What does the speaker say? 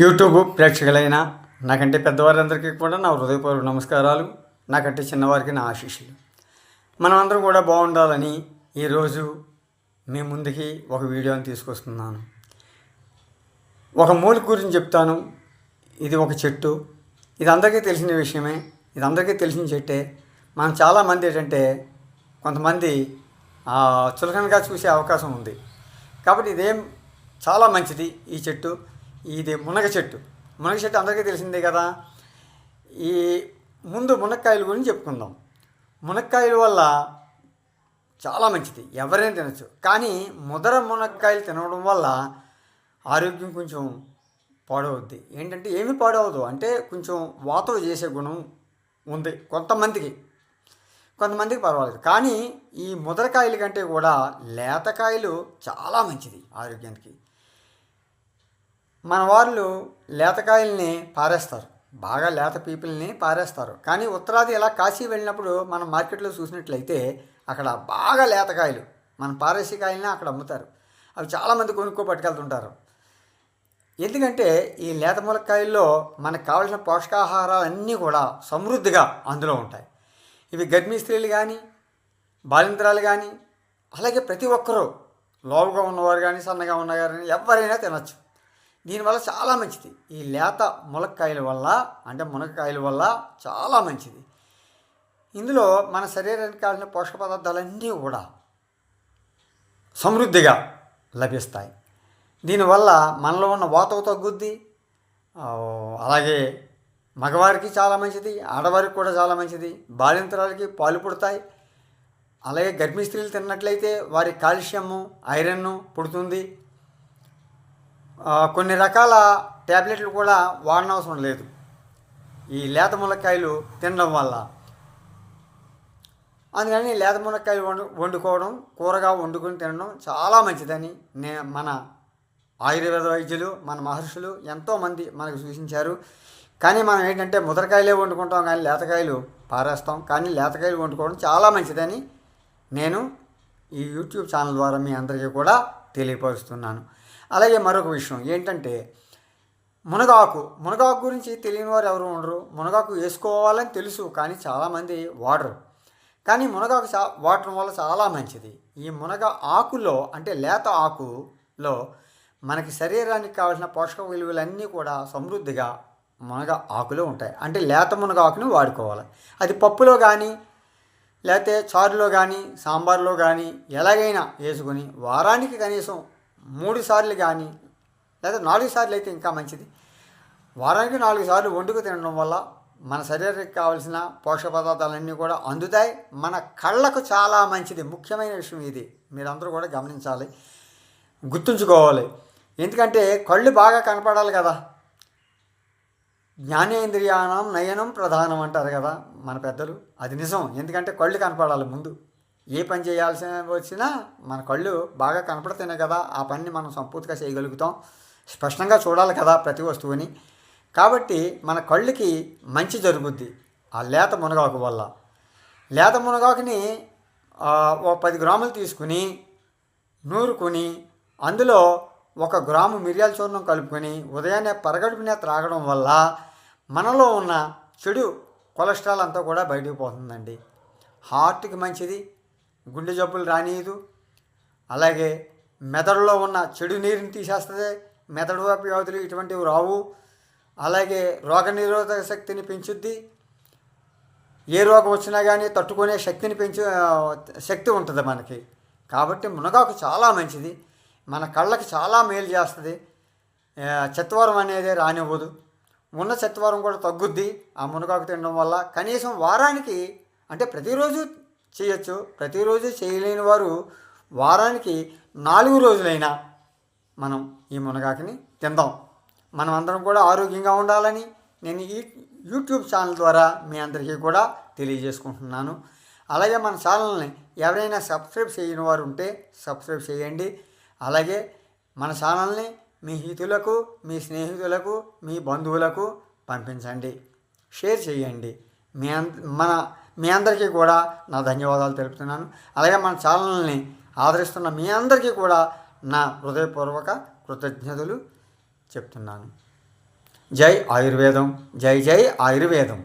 YouTube ప్రేక్షకులైన నాకంటే పెద్దవారందరికీ కూడా నా హృదయపూర్వక నమస్కారాలు నాకంటే చిన్నవారికి నా ఆశీస్సులు. మనమందరం కూడా బాగుండాలని ఈరోజు మీ ముందుకి ఒక వీడియోని తీసుకొస్తున్నాను. ఒక మూలిక గురించి చెప్తాను. ఇది ఒక చెట్టు. ఇది అందరికీ తెలిసిన విషయమే. ఇది అందరికీ తెలిసిన చెట్టే. మనం చాలామంది ఏంటంటే కొంతమంది చులకనగా చూసే అవకాశం ఉంది. కాబట్టి ఇదేం చాలా మంచిది ఈ చెట్టు. ఇది మునగ చెట్టు. మునగ చెట్టు అందరికీ తెలిసిందే కదా. ఈ ముందు మునక్కాయల గురించి చెప్పుకుందాం. మునక్కాయల వల్ల చాలా మంచిది. ఎవరైనా తినచ్చు. కానీ ముదర మునక్కాయలు తినడం వల్ల ఆరోగ్యం కొంచెం పాడవుద్ది. ఏంటంటే ఏమి పాడవదు. అంటే కొంచెం వాతవ చేసే గుణం ఉంది కొంతమందికి. కొంతమందికి పర్వాలేదు. కానీ ఈ ముదరకాయల కంటే కూడా లేతకాయలు చాలా మంచిది ఆరోగ్యానికి. మన వాళ్ళు లేతకాయల్ని పారేస్తారు. బాగా లేత పీపుల్ని పారేస్తారు. కానీ ఉత్తరాది ఇలా కాశీ వెళ్ళినప్పుడు మనం మార్కెట్లో చూసినట్లయితే అక్కడ బాగా లేతకాయలు మన పారేసే కాయల్ని అక్కడ అమ్ముతారు. అవి చాలామంది కొనుక్కో పట్టుకెళ్తుంటారు. ఎందుకంటే ఈ లేత ములక్కాయల్లో మనకు కావలసిన పోషకాహారాలు అన్నీ కూడా సమృద్ధిగా అందులో ఉంటాయి. ఇవి గర్భిణీ స్త్రీలు కానీ బాలింతరాలు కానీ అలాగే ప్రతి ఒక్కరూ లోవుగా ఉన్నవారు కానీ సన్నగా ఉన్నవారు కానీ ఎవరైనా తినచ్చు. దీనివల్ల చాలా మంచిది. ఈ లేత ములక్కాయల వల్ల అంటే మునక్కాయల వల్ల చాలా మంచిది. ఇందులో మన శరీరానికి కావాల్సిన పోషక పదార్థాలన్నీ కూడా సమృద్ధిగా లభిస్తాయి. దీనివల్ల మనలో ఉన్న వాతవ తగ్గుద్ది. అలాగే మగవారికి చాలా మంచిది ఆడవారికి కూడా చాలా మంచిది. బాలింతరాలకి పాలు పుడతాయి. అలాగే గర్భిణీ స్త్రీలు తిన్నట్లయితే వారి కాల్షియము ఐరన్ పుడుతుంది. కొన్ని రకాల ట్యాబ్లెట్లు కూడా వాడనవసరం లేదు. ఈ లేత మునక్కాయలు తినడం వల్ల. అందుకని లేత మునక్కాయలు వండు వండుకోవడం కూరగా వండుకొని తినడం చాలా మంచిదని నే మన ఆయుర్వేద వైద్యులు మన మహర్షులు ఎంతోమంది మనకు సూచించారు. కానీ మనం ఏంటంటే ముదరకాయలే వండుకుంటాం కానీ లేతకాయలు పారేస్తాం. కానీ లేతకాయలు వండుకోవడం చాలా మంచిదని నేను ఈ యూట్యూబ్ ఛానల్ ద్వారా మీ అందరికీ కూడా తెలియపరుస్తున్నాను. అలాగే మరొక విషయం ఏంటంటే మునగాకు మునగాకు గురించి తెలియని వారు ఎవరు ఉండరు. మునగాకు వేసుకోవాలని తెలుసు కానీ చాలామంది వాడరు. కానీ మునగాకు చా వాడటం వల్ల చాలా మంచిది. ఈ మునగ ఆకులో అంటే లేత ఆకులో మనకి శరీరానికి కావాల్సిన పోషక విలువలన్నీ కూడా సమృద్ధిగా మునగ ఆకులో ఉంటాయి. అంటే లేత మునగ ఆకుని వాడుకోవాలి. అది పప్పులో కానీ లేకపోతే చారులో కానీ సాంబార్లో కానీ ఎలాగైనా వేసుకొని వారానికి కనీసం మూడు సార్లు కానీ లేదా నాలుగు సార్లు అయితే ఇంకా మంచిది. వారానికి నాలుగు సార్లు వండుకు తినడం వల్ల మన శరీరానికి కావాల్సిన పోషక పదార్థాలన్నీ కూడా అందుతాయి. మన కళ్ళకు చాలా మంచిది. ముఖ్యమైన విషయం ఇది. మీరందరూ కూడా గమనించాలి. గుర్తుంచుకోవాలి. ఎందుకంటే కళ్ళు బాగా కనపడాలి కదా. జ్ఞానేంద్రియానం నయనం ప్రధానం అంటారు కదా మన పెద్దలు. అది నిజం. ఎందుకంటే కళ్ళు కనపడాలి ముందు. ఏ పని చేయాల్సి వచ్చినా మన కళ్ళు బాగా కనపడితేనే కదా ఆ పనిని మనం సంపూర్తిగా చేయగలుగుతాం. స్పష్టంగా చూడాలి కదా ప్రతి వస్తువుని. కాబట్టి మన కళ్ళుకి మంచి జరుగుద్ది. ఆ లేత మునగాకు వల్ల. లేత మునగాకుని ఓ పది గ్రాములు తీసుకుని నూరుకొని అందులో ఒక గ్రాము మిరియాల చూర్ణం కలుపుకొని ఉదయాన్నే పరగడుపునే త్రాగడం వల్ల మనలో ఉన్న చెడు కొలెస్ట్రాల్ అంతా కూడా బయటకు పోతుందండి. హార్ట్కి మంచిది గుండె జబ్బులు రానియదు. అలాగే మెదడులో ఉన్న చెడు నీరుని తీసేస్తుంది. మెదడు వ్యాధులు ఇటువంటివి రావు. అలాగే రోగనిరోధక శక్తిని పెంచుద్ది. ఏ రోగం వచ్చినా కానీ తట్టుకునే శక్తిని పెంచు శక్తి ఉంటుంది మనకి. కాబట్టి మునగాకు చాలా మంచిది. మన కళ్ళకి చాలా మేలు చేస్తుంది. చత్వరం అనేది రానివ్వదు. ఉన్న చత్వరం కూడా తగ్గుద్ది ఆ మునగాకు తినడం వల్ల. కనీసం వారానికి అంటే ప్రతిరోజు చేయొచ్చు. ప్రతిరోజు చేయలేని వారు వారానికి నాలుగు రోజులైనా మనం ఈ మునగాకుని తిందాం. మనం అందరం కూడా ఆరోగ్యంగా ఉండాలని నేను ఈ యూట్యూబ్ ఛానల్ ద్వారా మీ అందరికీ కూడా తెలియజేసుకుంటున్నాను. అలాగే మన ఛానల్ని ఎవరైనా సబ్స్క్రైబ్ చేయని వారు ఉంటే సబ్స్క్రైబ్ చేయండి. అలాగే మన ఛానల్ని మీ హితులకు మీ స్నేహితులకు మీ బంధువులకు పంపించండి. షేర్ చేయండి. మీ అంత మన మీ అందరికీ కూడా నా ధన్యవాదాలు తెలుపుతున్నాను. అలాగే మన ఛానల్ని ఆదరిస్తున్న మీ అందరికీ కూడా నా హృదయపూర్వక కృతజ్ఞతలు చెప్తున్నాను. జై ఆయుర్వేదం జై జై ఆయుర్వేదం.